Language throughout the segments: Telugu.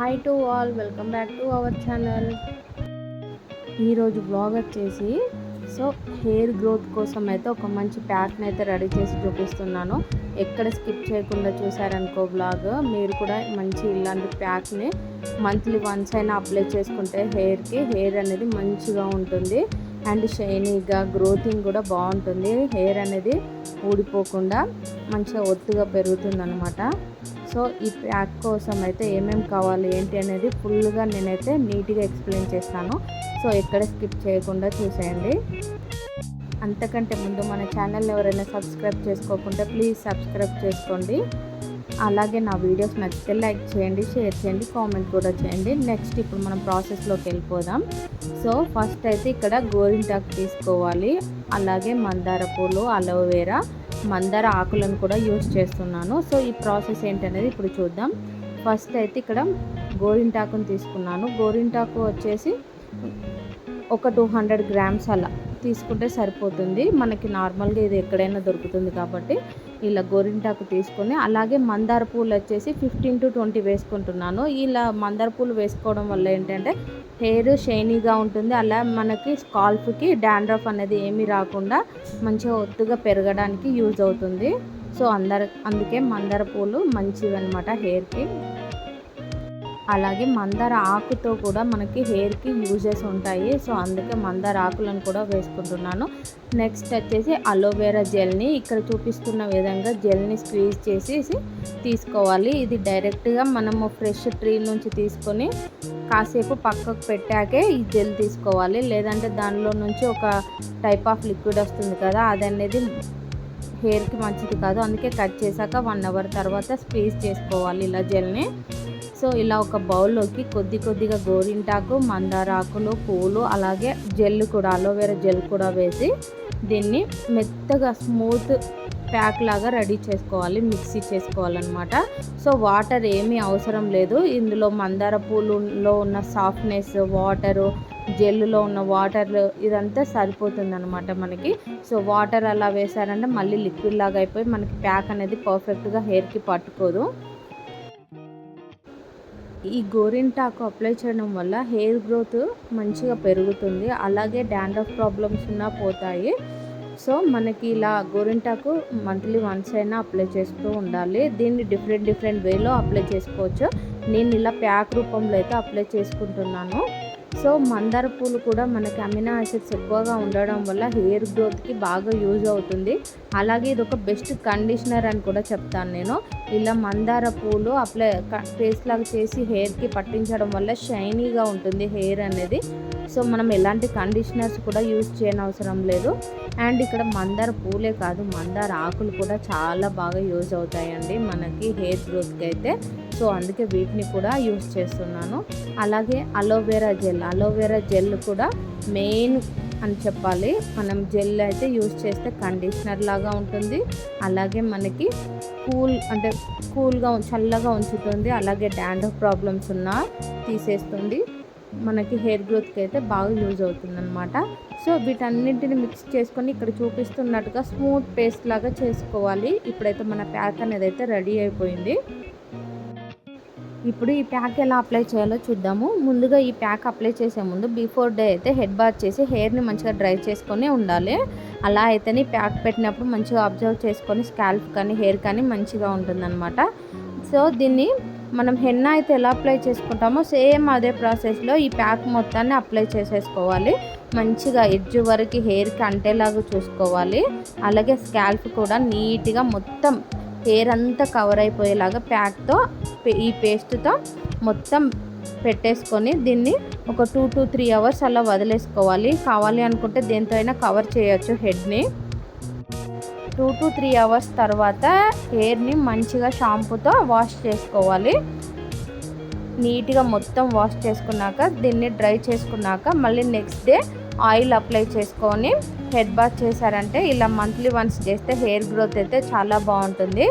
Hi to all welcome back to our channel ఈరోజు బ్లాగ్ వచ్చేసి సో హెయిర్ గ్రోత్ కోసం అయితే ఒక మంచి ప్యాక్ని అయితే రెడీ చేసి చూపిస్తున్నాను. ఎక్కడ స్కిప్ చేయకుండా చూసారనుకో బ్లాగ్ మీరు కూడా మంచి ఇలాంటి ప్యాక్ని మంత్లీ వన్స్ అయినా అప్లై చేసుకుంటే హెయిర్కి హెయిర్ అనేది మంచిగా ఉంటుంది. అండ్ షైనీగా గ్రోతింగ్ కూడా బాగుంటుంది. హెయిర్ అనేది ఊడిపోకుండా మంచిగా ఒత్తుగా పెరుగుతుంది అనమాట సో ఈ ప్యాక్ కోసం అయితే ఏమేమి కావాలి ఏంటి అనేది ఫుల్గా నేనైతే నీట్గా ఎక్స్ప్లెయిన్ చేస్తాను. సో ఎక్కడ స్కిప్ చేయకుండా చూసేయండి. అంతకంటే ముందు మన ఛానల్ ఎవరైనా సబ్స్క్రైబ్ చేసుకోకుండా ప్లీజ్ సబ్స్క్రైబ్ చేసుకోండి. అలాగే నా వీడియోస్ నచ్చితే లైక్ చేయండి షేర్ చేయండి కామెంట్ కూడా చేయండి. నెక్స్ట్ ఇప్పుడు మనం ప్రాసెస్లోకి వెళ్ళిపోదాం. సో ఫస్ట్ అయితే ఇక్కడ గోరింటాకు తీసుకోవాలి. అలాగే మందార పూలు అలోవేరా మందార ఆకులను కూడా యూజ్ చేస్తున్నాను. సో ఈ ప్రాసెస్ ఏంటనేది ఇప్పుడు చూద్దాం. ఫస్ట్ అయితే ఇక్కడ గోరింటాకుని తీసుకున్నాను. గోరింటాకు వచ్చేసి ఒక టూ హండ్రెడ్ గ్రామ్స్ అలా. తీసుకుంటే సరిపోతుంది. మనకి నార్మల్గా ఇది ఎక్కడైనా దొరుకుతుంది కాబట్టి ఇలా గోరింటాకు తీసుకొని అలాగే మందార పూలు వచ్చేసి ఫిఫ్టీన్ టు ట్వంటీ వేసుకుంటున్నాను. ఇలా మందార పూలు వేసుకోవడం వల్ల ఏంటంటే హెయిర్ షైనీగా ఉంటుంది. అలా మనకి స్కాల్ఫ్కి డాండ్రఫ్ అనేది ఏమీ రాకుండా మంచిగా ఒత్తుగా పెరగడానికి యూజ్ అవుతుంది. సో అందరు అందుకే మందార పూలు మంచివి అనమాట హెయిర్కి. అలాగే మందార ఆకుతో కూడా మనకి హెయిర్కి యూజెస్ ఉంటాయి. సో అందుకే మందార ఆకులను కూడా వేసుకుంటున్నాను. నెక్స్ట్ వచ్చేసి అలోవెరా జెల్ని ఇక్కడ చూపిస్తున్న విధంగా జెల్ని స్క్వీజ్ చేసి తీసుకోవాలి. ఇది డైరెక్ట్గా మనము ఫ్రెష్ ట్రీ నుంచి తీసుకొని కాసేపు పక్కకు పెట్టాకే ఈ జెల్ తీసుకోవాలి. లేదంటే దానిలో నుంచి ఒక టైప్ ఆఫ్ లిక్విడ్ వస్తుంది కదా అది అనేది హెయిర్కి మంచిది కాదు. అందుకే కట్ చేశాక వన్ అవర్ తర్వాత స్క్వీజ్ చేసుకోవాలి ఇలా జెల్ని. సో ఇలా ఒక బౌల్లోకి కొద్ది కొద్దిగా గోరింటాకు మందార ఆకులు పూలు అలాగే జెల్ కూడా అలోవెరా జెల్ కూడా వేసి దీన్ని మెత్తగా స్మూత్ ప్యాక్ లాగా రెడీ చేసుకోవాలి మిక్సీ చేసుకోవాలన్నమాట. సో వాటర్ ఏమీ అవసరం లేదు. ఇందులో మందార పూలులో ఉన్న సాఫ్ట్నెస్ వాటరు జెల్లులో ఉన్న వాటర్ ఇదంతా సరిపోతుంది అనమాట మనకి. సో వాటర్ అలా వేసారంటే మళ్ళీ లిక్విడ్ లాగా అయిపోయి మనకి ప్యాక్ అనేది పర్ఫెక్ట్గా హెయిర్కి పట్టుకోదు. ఈ గోరింటాకు అప్లై చేయడం వల్ల హెయిర్ గ్రోత్ మంచిగా పెరుగుతుంది. అలాగే డాండ్రఫ్ ప్రాబ్లమ్స్ ఉన్నా పోతాయి. సో మనకి ఇలా గోరింటాకు మంత్లీ వన్స్ అయినా అప్లై చేస్తూ ఉండాలి. దీన్ని డిఫరెంట్ డిఫరెంట్ వేలో అప్లై చేసుకోవచ్చు. నేను ఇలా ప్యాక్ రూపంలో అయితే అప్లై చేసుకుంటున్నాను. సో మందార పూలు కూడా మనకి అమినో యాసిడ్స్ ఎక్కువగా ఉండడం వల్ల హెయిర్ గ్రోత్కి బాగా యూజ్ అవుతుంది. అలాగే ఇది ఒక బెస్ట్ కండిషనర్ అని కూడా చెప్తాను నేను. ఇలా మందార పూలు అప్లై ఫేస్ లాగా చేసి హెయిర్కి పట్టించడం వల్ల షైనీగా ఉంటుంది హెయిర్ అనేది. సో మనం ఎలాంటి కండిషనర్స్ కూడా యూజ్ చేయనవసరం లేదు. అండ్ ఇక్కడ మందార పూలే కాదు మందార ఆకులు కూడా చాలా బాగా యూజ్ అవుతాయండి మనకి హెయిర్ గ్రోత్కి అయితే. సో అందుకే వీటిని కూడా యూజ్ చేస్తున్నాను. అలాగే aloe vera gel aloe vera gel కూడా మెయిన్ అని చెప్పాలి. మనం జెల్ అయితే యూజ్ చేస్తే కండిషనర్ లాగా ఉంటుంది. అలాగే మనకి కూల్ అంటే కూల్గా చల్లగా ఉంచుతుంది. అలాగే డాండ్రఫ్ ప్రాబ్లమ్స్ ఉన్నా తీసేస్తుంది. మనకి హెయిర్ గ్రోత్కి అయితే బాగా యూజ్ అవుతుంది అనమాట సో వీటన్నింటిని మిక్స్ చేసుకొని ఇక్కడ చూపిస్తున్నట్టుగా స్మూత్ పేస్ట్ లాగా చేసుకోవాలి. ఇప్పుడైతే మన ప్యాక్ అనేది అయితే రెడీ అయిపోయింది. ఇప్పుడు ఈ ప్యాక్ ఎలా అప్లై చేయాలో చూద్దాము. ముందుగా ఈ ప్యాక్ అప్లై చేసే ముందు బిఫోర్ డే అయితే హెడ్ బాత్ చేసి హెయిర్ని మంచిగా డ్రై చేసుకొని ఉండాలి. అలా అయితేనే ప్యాక్ పెట్టినప్పుడు మంచిగా అబ్జర్వ్ చేసుకొని స్కాల్ప్ కానీ హెయిర్ కానీ మంచిగా ఉంటుందన్నమాట. సో దీన్ని మనం హెన్న అయితే ఎలా అప్లై చేసుకుంటామో సేమ్ అదే ప్రాసెస్లో ఈ ప్యాక్ మొత్తాన్ని అప్లై చేసేసుకోవాలి. మంచిగా ఎడ్జ్ వరకు హెయిర్కి అంటేలాగా చూసుకోవాలి. అలాగే స్కాల్ప్ కూడా నీట్గా మొత్తం హెయిర్ అంతా కవర్ అయిపోయేలాగా ప్యాక్తో ఈ పేస్ట్తో మొత్తం పెట్టేసుకొని దీన్ని ఒక టూ టు త్రీ అవర్స్ అలా వదిలేసుకోవాలి. కావాలి అనుకుంటే దేంతో అయినా కవర్ చేయొచ్చు హెడ్ని. టూ టు త్రీ అవర్స్ తర్వాత హెయిర్ని మంచిగా షాంపూతో వాష్ చేసుకోవాలి. నీట్గా మొత్తం వాష్ చేసుకున్నాక దీన్ని డ్రై చేసుకున్నాక మళ్ళీ నెక్స్ట్ డే ఆయిల్ అప్లై చేసుకొని హెడ్ బాత్ చేశారంటే ఇలా మంత్లీ వన్స్ చేస్తే హెయిర్ గ్రోత్ అయితే చాలా బాగుంటుంది.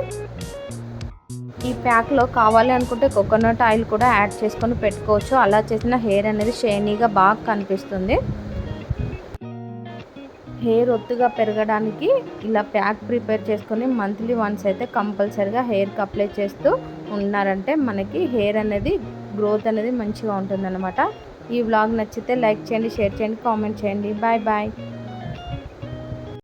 ఈ ప్యాక్లో కావాలి అనుకుంటే కోకోనట్ ఆయిల్ కూడా యాడ్ చేసుకొని పెట్టుకోవచ్చు. అలా చేసిన హెయిర్ అనేది షైనీగా బాగా కనిపిస్తుంది. హెయిర్ ఒత్తుగా పెరగడానికి ఇలా ప్యాక్ ప్రిపేర్ చేసుకొని మంత్లీ వన్స్ అయితే కంపల్సరిగా హెయిర్కి అప్లై చేస్తూ ఉన్నారంటే మనకి హెయిర్ అనేది గ్రోత్ అనేది మంచిగా ఉంటుందన్నమాట. ఈ వ్లాగ్ నచ్చితే లైక్ చేయండి షేర్ చేయండి కామెంట్ చేయండి. Bye bye